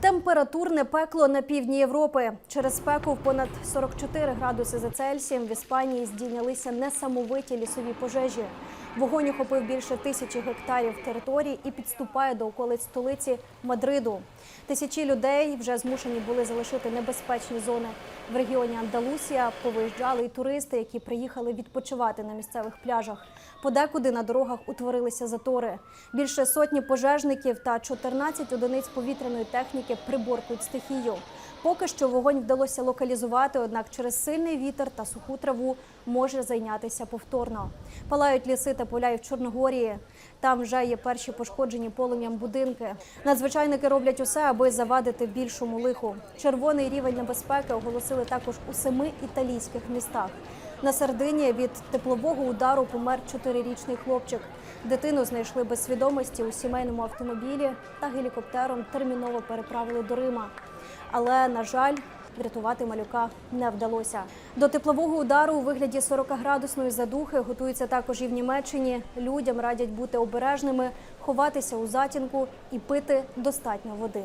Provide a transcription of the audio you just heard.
Температурне пекло на півдні Європи. Через спеку в понад 44 градуси за Цельсієм в Іспанії здійнялися несамовиті лісові пожежі. Вогонь охопив більше тисячі гектарів територій і підступає до околиць столиці Мадриду. Тисячі людей вже змушені були залишити небезпечні зони. В регіоні Андалусія повиїжджали й туристи, які приїхали відпочивати на місцевих пляжах. Подекуди на дорогах утворилися затори. Більше сотні пожежників та 14 одиниць повітряної техніки приборкують стихію. Поки що вогонь вдалося локалізувати, однак через сильний вітер та суху траву може зайнятися повторно. Палають ліси та поля і в Чорногорії. Там вже є перші пошкоджені полум'ям будинки. Надзвичайники роблять усе, аби завадити більшому лиху. Червоний рівень небезпеки оголосили також у семи італійських містах. На Сардинії від теплового удару помер чотирирічний хлопчик. Дитину знайшли без свідомості у сімейному автомобілі та гелікоптером терміново переправили до Рима. Але, на жаль, врятувати малюка не вдалося. До теплового удару у вигляді 40-градусної задухи готуються також і в Німеччині. Людям радять бути обережними, ховатися у затінку і пити достатньо води.